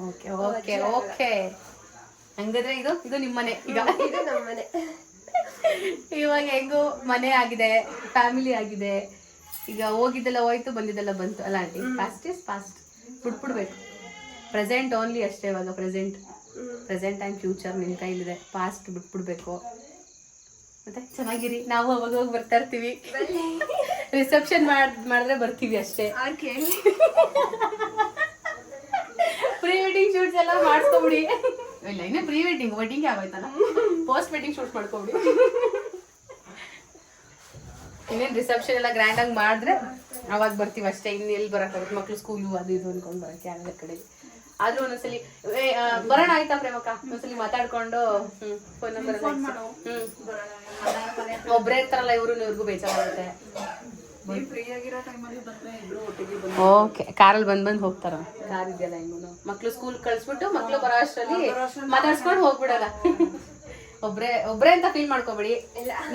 ಓಕೆ ಓಕೆ ಓಕೆ ಹಂಗಾದ್ರೆ ಇದು? ಇದು ನಿಮ್ಮನೆ. ಈಗ. ಇದು ನಮ್ಮ ಮನೆ ಇವಾಗ ಹೆಂಗೋ ಮನೆ ಆಗಿದೆ ಫ್ಯಾಮಿಲಿ ಆಗಿದೆ. ಈಗ ಹೋಗಿದ್ದೆಲ್ಲ ಹೋಯ್ತು ಬಂದಿದ್ದೆಲ್ಲ ಬಂತು. ಅಲ್ಲ ಆಂಟಿ ಫಾಸ್ಟ್ ಇಸ್ ಫಾಸ್ಟ್ ಬಿಟ್ಬಿಡ್ಬೇಕು. ಪ್ರೆಸೆಂಟ್ ಓನ್ಲಿ ಅಷ್ಟೇ ಇವಾಗ ಪ್ರೆಸೆಂಟ್ ಪ್ರೆಸೆಂಟ್ ಆ್ಯಂಡ್ ಫ್ಯೂಚರ್ ನಿನ್ನ ಕೈಲಿದೆ. ಫಾಸ್ಟ್ ಬಿಟ್ಬಿಡ್ಬೇಕು. ಮತ್ತೆ? ಚೆನ್ನಾಗಿರಿ. ನಾವು ಅವಾಗ ಹೋಗಿ ಬರ್ತಾ ಇರ್ತೀವಿ. ರಿಸೆಪ್ಷನ್ ಮಾಡ್ ಮಾಡಿದ್ರೆ ಬರ್ತೀವಿ ಅಷ್ಟೇ. ಪ್ರೀ ವೆಡ್ಡಿಂಗ್ ಶೂಟ್ಸ್ ಎಲ್ಲ ಮಾಡಿಸ್ಕೊಬಿಡಿ. ಇಲ್ಲ ಇನ್ನೇ ಪ್ರೀ ವೆಡ್ಡಿಂಗ್ ವೆಡ್ಡಿಂಗ್ ಆಗೋಯ್ತಲ್ಲ? ಪೋಸ್ಟ್ ವೆಡ್ಡಿಂಗ್ ಶೂಟ್ ಮಾಡ್ಕೊಬಿಡಿ. ಇನ್ನೇನು ರಿಸೆಪ್ಷನ್ ಎಲ್ಲ ಗ್ರ್ಯಾಂಡಾಗಿ ಮಾಡಿದ್ರೆ ಅವಾಗ ಬರ್ತೀವಿ ಅಷ್ಟೇ. ಇನ್ನು ಎಲ್ಲಿ ಬರೋಕ್ಕಾಗುತ್ತೆ ಮಕ್ಳು ಸ್ಕೂಲು ಅದು ಇದು ಅಂದ್ಕೊಂಡು ಬರೋಕ್ಕೆ ಆಗಲ್ಲ ಕಡೆ. ಆದ್ರೂ ಒಂದೊಂದ್ಸಲಿ ಬರೋಣ ಆಯ್ತಾ ಪ್ರೇಮಕ್ಕ? ಒಂದ್ಸಲಿ ಮಾತಾಡ್ಕೊಂಡು ಫೋನ್ ನಂಬರ್ ಹ್ಮ್. ಒಬ್ರೇ ಇರ್ತಾರಲ್ಲ ಇವ್ರು ಇವ್ರಿಗೂ ಬೇಜಾರಾಗುತ್ತೆ. ಓಕೆ ಕಾರಲ್ಲಿ ಬಂದ್ ಬಂದ್ ಹೋಗ್ತಾರ. ಕಾರ್ ಇದೆಯಲ್ಲ ಹೆಂಗು ಮಕ್ಳು ಸ್ಕೂಲ್ ಕಳ್ಸ್ಬಿಟ್ಟು ಮಕ್ಳು ಬರೋ ಅಷ್ಟರಲ್ಲಿ ಮಾತಾಡ್ಸ್ಕೊಂಡು ಹೋಗ್ಬಿಡಲ್ಲ. *laughs* ಒಬ್ರೆ ಒಬ್ರೆ ಅಂತ ಫೀಲ್ ಮಾಡ್ಕೋಬೇಡಿ.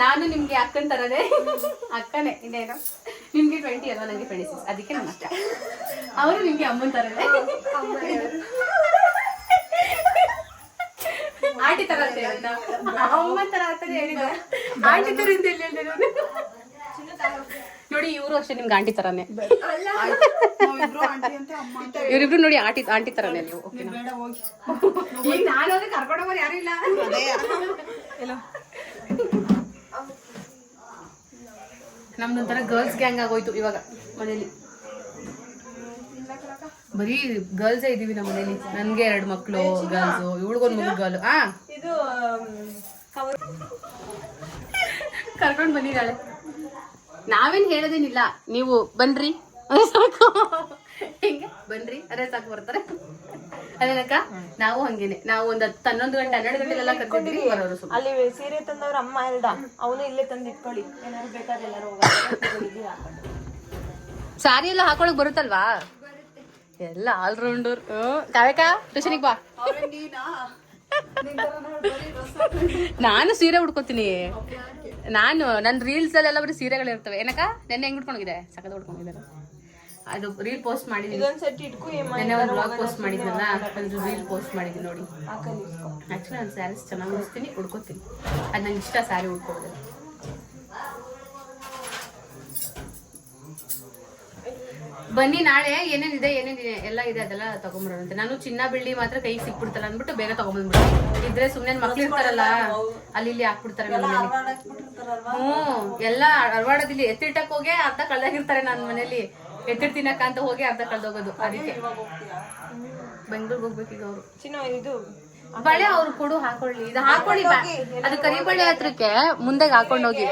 ನಾನು ನಿಮ್ಗೆ ಅಕ್ಕನ ತರದೇ ಅಕ್ಕನೇ ಇನ್ನೇನು? ನಿಮ್ಗೆ ಟ್ವೆಂಟಿ ಅಲ್ವಾ? ನನಗೆ ಟ್ವೆಂಟಿ ಸಿಕ್ಸ್ ಅದಕ್ಕೆ ನಮ್ಮ ಅಕ್ಕ. ಅವರು ನಿಮ್ಗೆ ಅಮ್ಮನ ತರದೇ ಆಂಟಿ ತರ ಅಂತ ಅಮ್ಮನ್ ತರ ಅಂತ ಹೇಳಿದ ಆಂಟಿ ತರ ಅಂತ ಎಲ್ಲಿ ಹೇಳ್ದೆ ನಾನು? ನೋಡಿ ಇವರು ಅಷ್ಟೇ ನಿಮ್ಗೆ ಆಂಟಿ ತರಾನೇ. ಇವ್ರಿಬ್ರು ನೋಡಿ ಆಂಟಿ ಆಂಟಿ ತರಾನೇ ನೀವು ಯಾರು ಇಲ್ಲ? ನಮ್ದೊಂಥರ ಗರ್ಲ್ಸ್ ಗ್ಯಾಂಗ್ ಆಗೋಯ್ತು ಇವಾಗ ಮನೇಲಿ. ಬರೀ ಗರ್ಲ್ಸೇ ಇದೀವಿ ನಮ್ಮ ಮನೇಲಿ. ನನ್ಗೆ ಎರಡು ಮಕ್ಕಳು ಗರ್ಲ್ಸು ಇವಳಿಗೊಂದು ಮಗು ಗರ್ಲ್ ಆ. ಇದು ಕರ್ಕೊಂಡು ಬಂದಿದ್ದಾಳೆ. ನಾವೇನ್ ಹೇಳೋದೇನಿಲ್ಲ ನೀವು ಬನ್ರಿ. ಅದೇ ಸಾಕು. ಹಿಂಗೆ? ಬನ್ರಿ. ಅದೇ ಸಾಕು ಬರ್ತಾರೆ. ಅದೇನಕ್ಕ ನಾವು ಹಂಗೇನೆ. ನಾವು ಒಂದ್ ಹತ್ತು ಹನ್ನೊಂದು ಗಂಟೆ ಹನ್ನೆರಡು ಗಂಟೆ ಎಲ್ಲ ಬರೋರು ಸುಮ್ಮನೆ ಅಲ್ಲಿ ಸೀರೆ ತಂದವ್ರ ಅಮ್ಮ ಇಲ್ದ ಅವನು ಇಲ್ಲೇ ತಂದು ಇಟ್ಕೊಳ್ಳಿ. ಏನಾದ್ರು ಬೇಕಾದ್ರೆ ಎಲ್ಲಾರು ಸಾರಿ ಎಲ್ಲ ಹಾಕೊಳಕ್ ಬರುತ್ತಲ್ವಾ? ಎಲ್ಲ ಆಲ್ರೌಂಡರ್ ಕಾವ್ಯಕ ಟ್ಯೂಷನಿಗೆ ಬಾ. ನಾನು? ಸೀರೆ ಉಡ್ಕೋತೀನಿ. ನಾನು ನನ್ನ ರೀಲ್ಸ್ ಅಲ್ಲೆಲ್ಲ ಬರೀ ಸೀರೆಗಳಿರ್ತವೆ ಏನಕ್ಕ? ನೆನ್ನೆ ಹೆಂಗ್ ಉಟ್ಕೊಂಡಿದೆ ಸಕತ್ ಉಟ್ಕೊಂಡಿದ್ದಾರೆ ಅದು ರೀಲ್ ಪೋಸ್ಟ್ ಮಾಡಿದ್ದೀನಿ ನೆನ್ನೆ ಒಂದು ಬ್ಲಾಗ್ ಪೋಸ್ಟ್ ಮಾಡಿದ್ನಲ್ಲ ಒಂದು ರೀಲ್ ಪೋಸ್ಟ್ ಮಾಡಿದ್ದೀನಿ ನೋಡಿ. ಆಕ್ಚುಲಿ ನಾನು ಸ್ಯಾರೀಸ್ ಚೆನ್ನಾಗಿ ಉಡಿಸ್ತೀನಿ ಉಡ್ಕೋತೀನಿ. ಅದು ನಂಗೆ ಇಷ್ಟ ಸ್ಯಾರಿ ಉಡ್ಕೊಳ್ಳೋದು ಬನ್ನಿ ನಾಳೆ ಏನೇನಿದೆ ಏನೇನಿದೆ ಎಲ್ಲ ಇದೆ ಅದೆಲ್ಲ ತಗೊಂಬರೋಣಂತೆ ನಾನು ಚಿನ್ನ ಬೆಳ್ಳಿ ಮಾತ್ರ ಕೈ ಸಿಕ್ಬಿಡ್ತಾರ ಅಂದ್ಬಿಟ್ಟು ಬೇಗ ತಗೊಂಬಂದ್ಬಿಡ್ತೀನಿ ಇದ್ರೆ ಸುಮ್ಮನೆ ಮಕ್ಳು ಇರ್ತಾರಲ್ಲ ಅಲ್ಲಿ ಇಲ್ಲಿ ಹಾಕ್ಬಿಡ್ತಾರೆ ಹ್ಮ್ ಎಲ್ಲ ಅಳವಾಡೋದಿಲ್ಲ ಎತ್ತಿಟ್ಟಕ್ ಹೋಗಿ ಅರ್ಧ ಕಳ್ದಾಗಿರ್ತಾರೆ ನನ್ನ ಮನೇಲಿ. ಎತ್ತಿಡ್ ತಿನ್ನಕ ಅಂತ ಹೋಗಿ ಅರ್ಧ ಕಳ್ದೋಗೋದು ಅದಕ್ಕೆ. ಬೆಂಗ್ಳೂರ್ಗೆ ಹೋಗ್ಬೇಕೀಗ ಅವರು. ಚಿನ್ನ ಇದು. ಬಳೆ ಅವ್ರು ಕೊಡು ಹಾಕೊಳ್ಳಿ. ಇದು ಹಾಕೊಳ್ಳಿ. ಅದು ಕರಿ ಬಳೆ ಹತ್ರಕ್ಕೆ ಮುಂದೆ ಹಾಕೊಂಡೋಗಿ.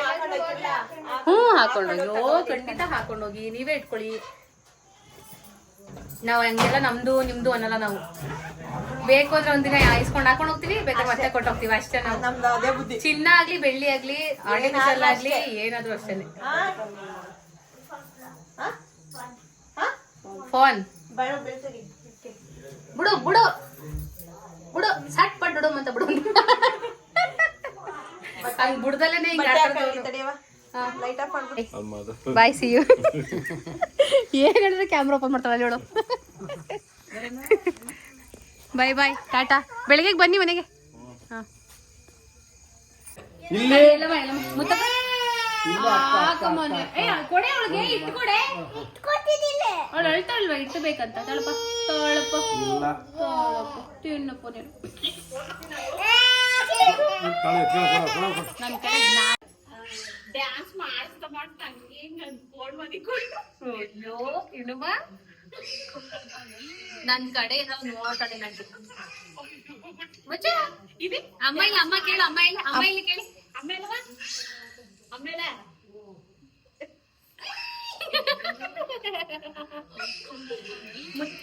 ಹ್ಮ್ ಹಾಕೊಂಡೋಗಿ. ಓ ಖಂಡಿತ ಹಾಕೊಂಡೋಗಿ. ನೀವೇ ಇಟ್ಕೊಳ್ಳಿ. ನಾವ್ ಹಂಗೆಲ್ಲ ನಮ್ದು ನಿಮ್ದು ಅನ್ನಲ್ಲ ನಾವು. ಬೇಕು ಅಂದ್ರೆ ಒಂದಿನ ಇಸ್ಕೊಂಡ್ ಹಾಕೊಂಡ್ ಹೋಗ್ತೀವಿ ಬೇಕಾದ್ರೆ ಮತ್ತೆ ಕೊಟ್ಟೋಗ್ತೀವಿ ಅಷ್ಟೇ ನಾವು. ಚಿನ್ನ ಆಗ್ಲಿ ಬೆಳ್ಳಿ ಆಗ್ಲಿ ಆರ್ಟಿಫಿಷಿಯಲ್ ಆಗ್ಲಿ ಏನಾದ್ರೂ ಅಷ್ಟೇನೆ ಫೋನ್. ಬೇಡ ಬಿಡು ಬಿಡು ಸಟ್ ಪಟ್ ಬಿಡು ಅಂತ ಬಿಡು. ಹಂಗ್ ಬಿಡ್ದಲ್ಲೇನೆ ಹಿಂಗ್ ಬಾಯ್ ಸಿ ಯು ಏನ್ ಹೇಳಿದ್ರೆ ಕ್ಯಾಮ್ರಾ ಓಪನ್ ಅಲ್ಲಿ ಹೇಳು ಬಾಯ್ ಬಾಯ್ ಟಾಟಾ ಬೆಳಗ್ಗೆ ಬನ್ನಿ ಮನೆಗೆ. ಹಾ. ಅಳ್ತಾಳಲ್ವಾ ಇಟ್ಟು ಬೇಕಂತ ತಳಪ ತಳಪ ತಳಪ ತಿನ್ನಪ್ಪ ನೀನು ನನ್ ಕಡೆ ಡ್ಯಾನ್ಸ್ ಮಾಡಿಸ್ತಾ ಮಾಡಿ ತಂಗಿ ಅನ್ಕೊಂಡ್ ಅಯ್ಯೋ ಇಡುವ. ನನ್ ಕಡೆ ನಾವು ನೋಡ್ತಾಳೆ ನಂಗೆ ಮಚ್ಚ. ಇದೆ? ಅಮ್ಮ ಇಲ್ಲ ಅಮ್ಮ ಕೇಳು ಅಮ್ಮ ಇಲ್ಲ ಅಮ್ಮ ಇಲ್ಲಿ ಕೇಳಿ. ಅಮ್ಮ ಇಲ್ಲವಾ? ಅಮ್ಮ ಇಲ್ಲ.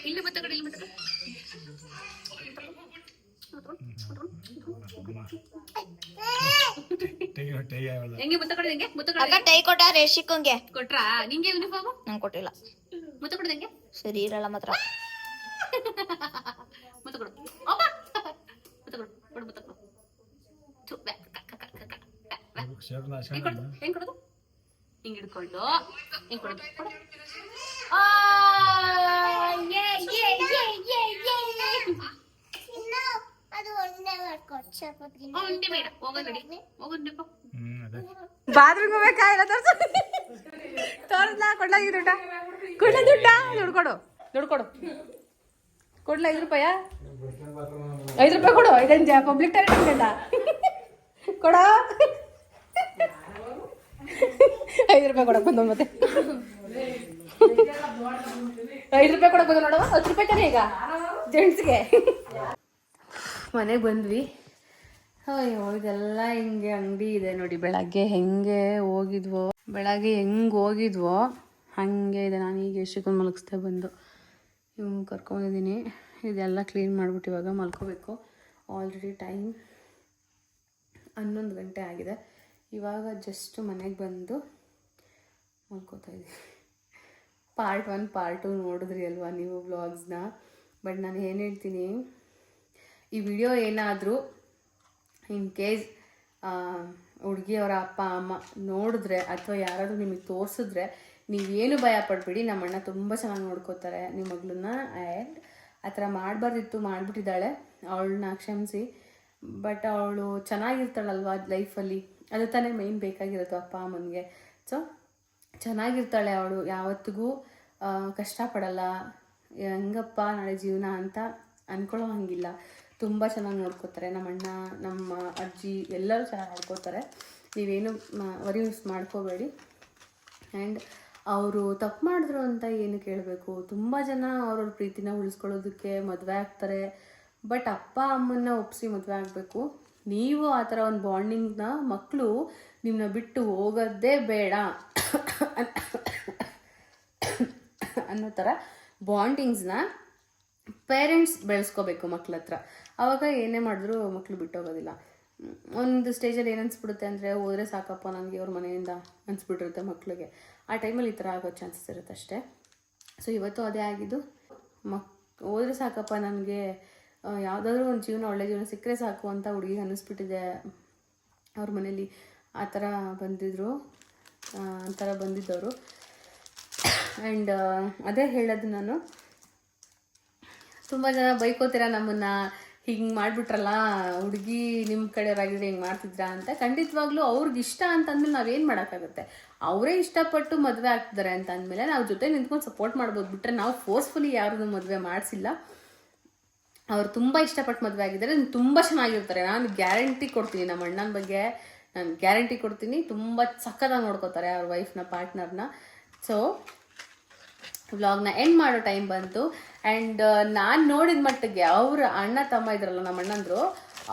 ಇಲ್ಲಿ ಮುತ್ತ ಕಡೆ ಇಲ್ಲಿ ಕಡೆ. ಹೆಂಗೆ ಮುತ್ತ ಕೊಡೋದು ಹೆಂಗೆ? ಮುತ್ತ ಕಡೆ ಟೈ ಕೊಟ್ಟ ರೇಷಿಕಂಗೆ. ಕೊಟ್ರಾ? ನಿಂಗೆ ಯೂನಿಫಾರ್ಮ್ ನಂಗೆ ಕೊಟ್ಟಿಲ್ಲ. ಮುತ್ತ ಕೊಡೋದು ಹೆಂಗೆ? ಸರಿ ಇರಲ್ಲ ಮಾತ್ರ. *laughs* ಮುತ್ತ ಕೊಡು. ಅಪ್ಪ ಮುತ್ತ ಕೊಡು. ಕೊಡು ಮುತ್ತ ಕೊಡು. ಥು, ಬ್ಯಾ, ಕ, ಕ, ಕ, ಕ, ಕ, ಬ್ಯಾ, ಬ್ಯಾ. ಹೆಂಗ್ ಕೊಡೋದು? ಹೆಂಗ್ ಕೊಡೋದು? ಹಿಂಗ್ ಹಿಡ್ಕೊಂಡು. ಹಿಂಗ್ ಕೊಡೋದು. ಕೊಡು. ಆ, ಯೇ, ಯೇ, ಯೇ, ಯೇ, ಯೇ. ಆ, ಉಂಡೆ ಬೇಡ ಹೋಗೋದ್ ನಡಿ ಹೋಗೋದ್ ನಡಿ, ಬಾ. ಬಾತ್ರೂಮ್ ಹೋಗ್ಬೇಕಾ ತೋರ್ಸ. ತೋರ್ಸು ತೋರ್ಸ್ಲಾ ಕೊಡ್ಲಾ ಈ ದುಡ್ಡ. ಕೊಡ್ಲ ದುಡ್ಡ. ದುಡ್ಡು ಕೊಡು ದುಡ್ಡು ಕೊಡು. ಕೊಡ್ಲಾ ಐದು ರೂಪಾಯ ಐದು ರೂಪಾಯಿ ಕೊಡು ಇದೇನು ಪಬ್ಲಿಕ್ ಟಾಯ್ಲೆಟ್ ಇಲ್ಲ ಕೊಡ? ಐದು ರೂಪಾಯಿ ಕೊಡಕ್ ಬಂದ ಮತ್ತೆ. ಐದು ರೂಪಾಯಿ ಕೊಡಕ್ ಬಂದ ನೋಡುವ ಹತ್ತು ರೂಪಾಯಿ ತಾನೇ ಈಗ ಜೆಂಟ್ಸ್ಗೆ ಮನೆಗೆ ಬಂದ್ವಿ. ಅಯ್ಯೋ, ಇದೆಲ್ಲ ಹಿಂಗೆ ಅಂಗಡಿ ಇದೆ ನೋಡಿ. ಬೆಳಗ್ಗೆ ಹೆಂಗೆ ಹೋಗಿದ್ವೋ, ಬೆಳಗ್ಗೆ ಹೆಂಗೆ ಹೋಗಿದ್ವೋ, ಹಾಗೆ ಇದೆ. ನಾನು ಈಗ ಎಷ್ಟಕ್ಕೊಂದು ಮಲಗಿಸ್ದೆ ಬಂದು. ಇವ್ ಕರ್ಕೊಂಡಿದ್ದೀನಿ ಇದೆಲ್ಲ ಕ್ಲೀನ್ ಮಾಡ್ಬಿಟ್ಟು ಇವಾಗ ಮಲ್ಕೋಬೇಕು. ಆಲ್ರೆಡಿ ಟೈಮ್ ಹನ್ನೊಂದು ಗಂಟೆ ಆಗಿದೆ. ಇವಾಗ ಜಸ್ಟ್ ಮನೆಗೆ ಬಂದು ಮಲ್ಕೋತಾ ಇದ್ದೀನಿ. ಪಾರ್ಟ್ ಒನ್ ಪಾರ್ಟ್ ಟು ನೋಡಿದ್ರಿ ಅಲ್ವಾ ನೀವು ವ್ಲಾಗ್ಸ್ನ ಬಟ್ ನಾನು ಏನು ಹೇಳ್ತೀನಿ, ಈ ವಿಡಿಯೋ ಏನಾದರೂ ಇನ್ ಕೇಸ್ ಹುಡುಗಿಯವರ ಅಪ್ಪ, ಅಮ್ಮ ನೋಡಿದ್ರೆ ಅಥವಾ ಯಾರಾದರೂ ನಿಮಗೆ ತೋರಿಸಿದ್ರೆ ನೀವೇನು ಭಯ ಪಡಬೇಡಿ ನಮ್ಮ ಅಣ್ಣ ತುಂಬ ಚೆನ್ನಾಗಿ ನೋಡ್ಕೋತಾರೆ ನಿಮ್ಮ ಮಗಳನ್ನ ಆ್ಯಂಡ್ ಆ ಥರ ಮಾಡಬಾರ್ದಿತ್ತು, ಮಾಡಿಬಿಟ್ಟಿದ್ದಾಳೆ, ಅವಳನ್ನ ಕ್ಷಮಿಸಿ. ಬಟ್ ಅವಳು ಚೆನ್ನಾಗಿರ್ತಾಳಲ್ವಾ ಲೈಫಲ್ಲಿ? ಅದು ತಾನೇ ಮೇಯ್ನ್ ಬೇಕಾಗಿರೋದು ಅಪ್ಪ, ಅಮ್ಮನಿಗೆ. ಸೊ ಚೆನ್ನಾಗಿರ್ತಾಳೆ ಅವಳು, ಯಾವತ್ತಿಗೂ ಕಷ್ಟಪಡಲ್ಲ. ಹೆಂಗಪ್ಪ ನಾಳೆ ಜೀವನ ಅಂತ ಅಂದ್ಕೊಳ್ಳೋ ಹಂಗಿಲ್ಲ. ತುಂಬ ಚೆನ್ನಾಗಿ ನೋಡ್ಕೋತಾರೆ. ನಮ್ಮ ಅಣ್ಣ ನಮ್ಮ ಅಜ್ಜಿ ಎಲ್ಲರೂ ಚೆನ್ನಾಗಿ ನೋಡ್ಕೋತಾರೆ. ನೀವೇನು ವರಿ ಯೂಸ್ ಮಾಡ್ಕೋಬೇಡಿ. ಆ್ಯಂಡ್ ಅವರು ತಪ್ಪು ಮಾಡಿದ್ರು ಅಂತ ಏನು ಕೇಳಬೇಕು. ತುಂಬ ಜನ ಅವ್ರವ್ರ ಪ್ರೀತಿನ ಉಳಿಸ್ಕೊಳ್ಳೋದಕ್ಕೆ ಮದುವೆ ಆಗ್ತಾರೆ. ಬಟ್ ಅಪ್ಪ, ಅಮ್ಮನ್ನ ಒಪ್ಪಿಸಿ ಮದುವೆ ಆಗಬೇಕು. ನೀವು ಆ ಥರ ಒಂದು ಬಾಂಡಿಂಗ್ನ ಮಕ್ಕಳು ನಿಮ್ಮನ್ನ ಬಿಟ್ಟು ಹೋಗೋದೇ ಬೇಡ ಅನ್ನೋ ಥರ ಬಾಂಡಿಂಗ್ಸ್ನ ಪೇರೆಂಟ್ಸ್ ಬೆಳೆಸ್ಕೋಬೇಕು ಮಕ್ಳ ಹತ್ರ ಆವಾಗ ಏನೇ ಮಾಡಿದ್ರು ಮಕ್ಕಳು ಬಿಟ್ಟೋಗೋದಿಲ್ಲ. ಒಂದು ಸ್ಟೇಜಲ್ಲಿ ಏನು ಅನ್ಸ್ಬಿಡುತ್ತೆ ಅಂದರೆ ಹೋದರೆ ಸಾಕಪ್ಪ ನನಗೆ ಅವ್ರ ಮನೆಯಿಂದ ಅನಿಸ್ಬಿಟ್ಟಿರುತ್ತೆ ಮಕ್ಕಳಿಗೆ ಆ ಟೈಮಲ್ಲಿ ಈ ಥರ ಆಗೋ ಚಾನ್ಸಸ್ ಇರುತ್ತೆ ಅಷ್ಟೇ. ಸೊ ಇವತ್ತು ಅದೇ ಆಗಿದ್ದು, ಮಕ್, ಹೋದರೆ ಸಾಕಪ್ಪ ನನಗೆ ಯಾವುದಾದ್ರೂ ಒಂದು ಜೀವನ, ಒಳ್ಳೆ ಜೀವನ ಸಿಕ್ಕರೆ ಸಾಕು ಅಂತ ಹುಡುಗಿಗೆ ಅನ್ನಿಸ್ಬಿಟ್ಟಿದೆ. ಅವ್ರ ಮನೇಲಿ ಆ ಥರ ಬಂದಿದ್ರು, ಆ ಥರ ಬಂದಿದ್ದವರು. ಆ್ಯಂಡ್ ಅದೇ ಹೇಳೋದು ನಾನು. ತುಂಬ ಜನ ಬೈಕೋತೀರ ನಮ್ಮನ್ನ. ಹಿಂಗೆ ಮಾಡ್ಬಿಟ್ರಲ್ಲ, ಹುಡುಗಿ ನಿಮ್ಮ ಆಗಿದ್ರೆ ಹಿಂಗೆ ಮಾಡ್ತಿದ್ರಾ ಅಂತ ಖಂಡಿತವಾಗ್ಲೂ ಅವ್ರಿಗೆ ಇಷ್ಟ ಅಂತಂದ್ಮೇಲೆ ನಾವೇನು ಮಾಡೋಕ್ಕಾಗುತ್ತೆ? ಅವರೇ ಇಷ್ಟಪಟ್ಟು ಮದುವೆ ಆಗ್ತಿದ್ದಾರೆ ಅಂತ ಅಂದಮೇಲೆ ನಾವು ಜೊತೆ ನಿಂತ್ಕೊಂಡು ಸಪೋರ್ಟ್ ಮಾಡ್ಬೋದು. ಬಿಟ್ರೆ ನಾವು ಫೋರ್ಸ್ಫುಲಿ ಯಾರನ್ನೂ ಮದುವೆ ಮಾಡಿಸಿಲ್ಲ. ಅವ್ರು ತುಂಬ ಇಷ್ಟಪಟ್ಟು ಮದುವೆ ಆಗಿದ್ದಾರೆ. ತುಂಬ ಚೆನ್ನಾಗಿರ್ತಾರೆ. ನಾನು ಗ್ಯಾರಂಟಿ ಕೊಡ್ತೀನಿ ನಮ್ಮ ಅಣ್ಣನ ಬಗ್ಗೆ. ನಾನು ಗ್ಯಾರಂಟಿ ಕೊಡ್ತೀನಿ. ತುಂಬ ಸಕ್ಕತ್ತಾಗಿ ನೋಡ್ಕೋತಾರೆ ಅವ್ರ ವೈಫ್ನ ಪಾರ್ಟ್ನರ್ನ ಸೊ ವ್ಲಾಗ್ನ ಎಂಡ್ ಮಾಡೋ ಟೈಮ್ ಬಂತು. ಆ್ಯಂಡ್ ನಾನು ನೋಡಿದ ಮಟ್ಟಿಗೆ ಅವ್ರ ಅಣ್ಣ, ತಮ್ಮ ಇದ್ರಲ್ಲ ನಮ್ಮ ಅಣ್ಣಂದ್ರು,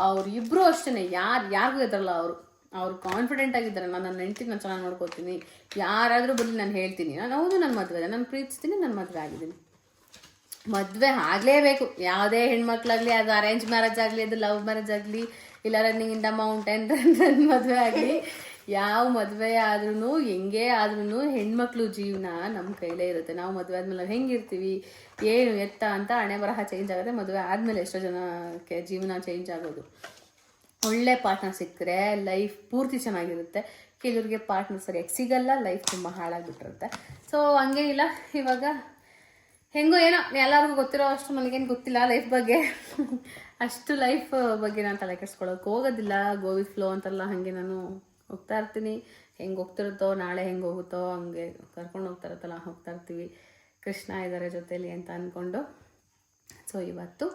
ಅವ್ರು ಇಬ್ಬರು ಅಷ್ಟೇ ಯಾರು, ಯಾರಿಗೂ ಇದ್ರಲ್ಲ ಅವರು. ಅವ್ರು ಕಾನ್ಫಿಡೆಂಟ್ ಆಗಿದ್ದಾರೆ ನಾನು ನನ್ನ ಹೆಂಡತಿ ನಾನು ಚೆನ್ನಾಗಿ ನೋಡ್ಕೋತೀನಿ. ಯಾರಾದರೂ ಬರಲಿ ನಾನು ಹೇಳ್ತೀನಿ. ನಾನು ಹೌದು ನನ್ನ ಮದುವೆ ನಾನು ಪ್ರೀತಿಸ್ತೀನಿ ನನ್ನ ಮದುವೆ ಆಗಿದ್ದೀನಿ. ಮದುವೆ ಆಗಲೇಬೇಕು. ಯಾವುದೇ ಹೆಣ್ಮಕ್ಳಾಗಲಿ, ಅದು ಅರೇಂಜ್ ಮ್ಯಾರೇಜ್ ಆಗಲಿ, ಅದು ಲವ್ ಮ್ಯಾರೇಜ್ ಆಗಲಿ, ಇಲ್ಲ ರನ್ನಿಂಗ್ ಇಂದ ದ ಮೌಂಟೇನ್ ಮದುವೆ ಆಗಲಿ. ಯಾವ ಮದುವೆ ಆದ್ರೂ ಹೆಂಗೆ ಆದ್ರೂ ಹೆಣ್ಮಕ್ಳು ಜೀವನ ನಮ್ಮ ಕೈಲೇ ಇರುತ್ತೆ. ನಾವು ಮದುವೆ ಆದ್ಮೇಲೆ ಹೆಂಗಿರ್ತೀವಿ, ಏನು, ಎತ್ತ ಅಂತ ಹಣೆ ಬರಹ ಚೇಂಜ್ ಆಗುತ್ತೆ ಮದುವೆ ಆದಮೇಲೆ ಎಷ್ಟೋ ಜನಕ್ಕೆ ಜೀವನ ಚೇಂಜ್ ಆಗೋದು. ಒಳ್ಳೆ ಪಾರ್ಟ್ನರ್ ಸಿಕ್ಕರೆ ಲೈಫ್ ಪೂರ್ತಿ ಚೆನ್ನಾಗಿರುತ್ತೆ. ಕೆಲವ್ರಿಗೆ ಪಾರ್ಟ್ನರ್ ಸರಿಯಾಗಿ ಸಿಗಲ್ಲ ಲೈಫ್ ತುಂಬ ಹಾಳಾಗಿಬಿಟ್ಟಿರುತ್ತೆ. ಸೊ ಇಲ್ಲ. ಇವಾಗ ಹೆಂಗೋ ಏನೋ, ಎಲ್ಲರಿಗೂ ಗೊತ್ತಿರೋ ಅಷ್ಟು ನನಗೇನು ಗೊತ್ತಿಲ್ಲ ಲೈಫ್ ಬಗ್ಗೆ. ಅಷ್ಟು ಲೈಫ್ ಬಗ್ಗೆ ನಾನು ತಲೆ ಕೆಡ್ಸ್ಕೊಳ್ಳೋಕೆ ಹೋಗೋದಿಲ್ಲ. ಗೋವಿ ಫ್ಲೋ ಅಂತಲ್ಲ ಹಾಗೆ ನಾನು ಹೋಗ್ತಾ ಇರ್ತೀನಿ. ಹೆಂಗೆ ಹೋಗ್ತಿರುತ್ತೋ ನಾಳೆ ಹೆಂಗೆ ಹೋಗುತ್ತೋ ಹಂಗೆ ಕರ್ಕೊಂಡು ಹೋಗ್ತಾ ಇರುತ್ತಲ್ಲ ಹೋಗ್ತಾ ಇರ್ತೀವಿ. ಕೃಷ್ಣ ಇದ್ದಾರೆ ಜೊತೆಯಲ್ಲಿ ಅಂತ ಅಂದ್ಕೊಂಡು ಸೊ ಇವತ್ತು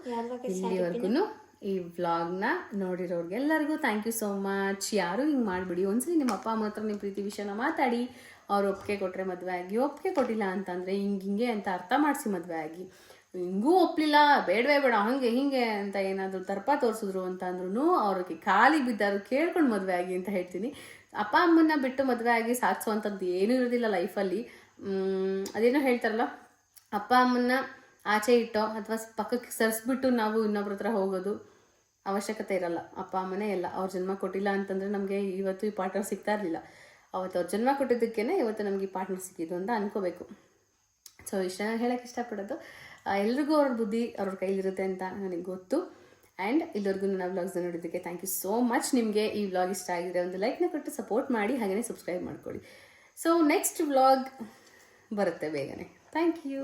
ಇಲ್ಲಿವರೆಗೂ ಈ ವ್ಲಾಗ್ನ ನೋಡಿರೋರ್ಗೆಲ್ಲರಿಗೂ ಥ್ಯಾಂಕ್ ಯು ಸೋ ಮಚ್ ಯಾರು ಹಿಂಗೆ ಮಾಡಿಬಿಡಿ. ಒಂದ್ಸಲಿ ನಿಮ್ಮ ಅಪ್ಪ ಅಮ್ಮ ಹತ್ರ ನಿಮ್ಮ ಪ್ರೀತಿ ವಿಷಯನ ಮಾತಾಡಿ. ಅವ್ರು ಒಪ್ಪಿಗೆ ಕೊಟ್ಟರೆ ಮದುವೆ ಆಗಿ. ಒಪ್ಪಿಗೆ ಕೊಟ್ಟಿಲ್ಲ ಅಂತಂದರೆ ಹಿಂಗೆ ಹಿಂಗೆ ಅಂತ ಅರ್ಥ ಮಾಡಿಸಿ ಮದುವೆ ಆಗಿ. ಹಿಂಗೂ ಒಪ್ಪಲಿಲ್ಲ ಬೇಡವೇ ಬೇಡ, ಹಂಗೆ ಹಿಂಗೆ ಅಂತ ಏನಾದರೂ ತರ್ಪ ತೋರಿಸಿದ್ರು ಅಂತ ಅಂದ್ರೂ ಅವ್ರಿಗೆ ಖಾಲಿ ಬಿದ್ದಾರು ಕೇಳ್ಕೊಂಡು ಮದುವೆ ಆಗಿ ಅಂತ ಹೇಳ್ತೀನಿ. ಅಪ್ಪ ಅಮ್ಮನ್ನ ಬಿಟ್ಟು ಮದುವೆ ಆಗಿ ಸಾಧಿಸುವಂಥದ್ದು ಏನೂ ಇರೋದಿಲ್ಲ ಲೈಫಲ್ಲಿ. ಅದೇನೋ ಹೇಳ್ತಾರಲ್ಲ, ಅಪ್ಪ ಅಮ್ಮನ್ನ ಆಚೆ ಇಟ್ಟೋ ಅಥವಾ ಪಕ್ಕಕ್ಕೆ ಸರಿಸ್ಬಿಟ್ಟು ನಾವು ಇನ್ನೊಬ್ರ ಹತ್ರ ಹೋಗೋದು ಅವಶ್ಯಕತೆ ಇರಲ್ಲ. ಅಪ್ಪ ಅಮ್ಮನೇ ಎಲ್ಲ, ಅವ್ರ ಜನ್ಮ ಕೊಟ್ಟಿಲ್ಲ ಅಂತಂದರೆ ನಮಗೆ ಇವತ್ತು ಈ ಪಾರ್ಟ್ನರ್ ಸಿಗ್ತಾ ಇರಲಿಲ್ಲ. ಅವತ್ತು ಅವ್ರ ಜನ್ಮ ಕೊಟ್ಟಿದ್ದಕ್ಕೇ ಇವತ್ತು ನಮಗೆ ಈ ಪಾರ್ಟ್ನರ್ ಸಿಕ್ಕಿದ್ದು ಅಂತ ಅನ್ಕೋಬೇಕು. ಸೊ ಇಷ್ಟ ಹೇಳಕ್ಕೆ ಇಷ್ಟಪಡೋದು. ಎಲ್ರಿಗೂ ಅವ್ರ ಬುದ್ಧಿ ಅವ್ರ ಕೈಲಿರುತ್ತೆ ಅಂತ ನನಗೆ ಗೊತ್ತು. ಆ್ಯಂಡ್ ಇಲ್ಲಿವರೆಗೂ ನನ್ನ ವ್ಲಾಗ್ಸ್ ನೋಡಿದ್ದಕ್ಕೆ ಥ್ಯಾಂಕ್ ಯು ಸೋ ಮಚ್ ನಿಮಗೆ ಈ ವ್ಲಾಗ್ ಇಷ್ಟ ಆಗಿದೆ ಒಂದು ಲೈಕ್ನ ಕೊಟ್ಟು ಸಪೋರ್ಟ್ ಮಾಡಿ ಹಾಗೆಯೇ ಸಬ್ಸ್ಕ್ರೈಬ್ ಮಾಡ್ಕೊಳ್ಳಿ. ಸೊ ನೆಕ್ಸ್ಟ್ ವ್ಲಾಗ್ ಬರುತ್ತೆ ಬೇಗನೆ. Thank you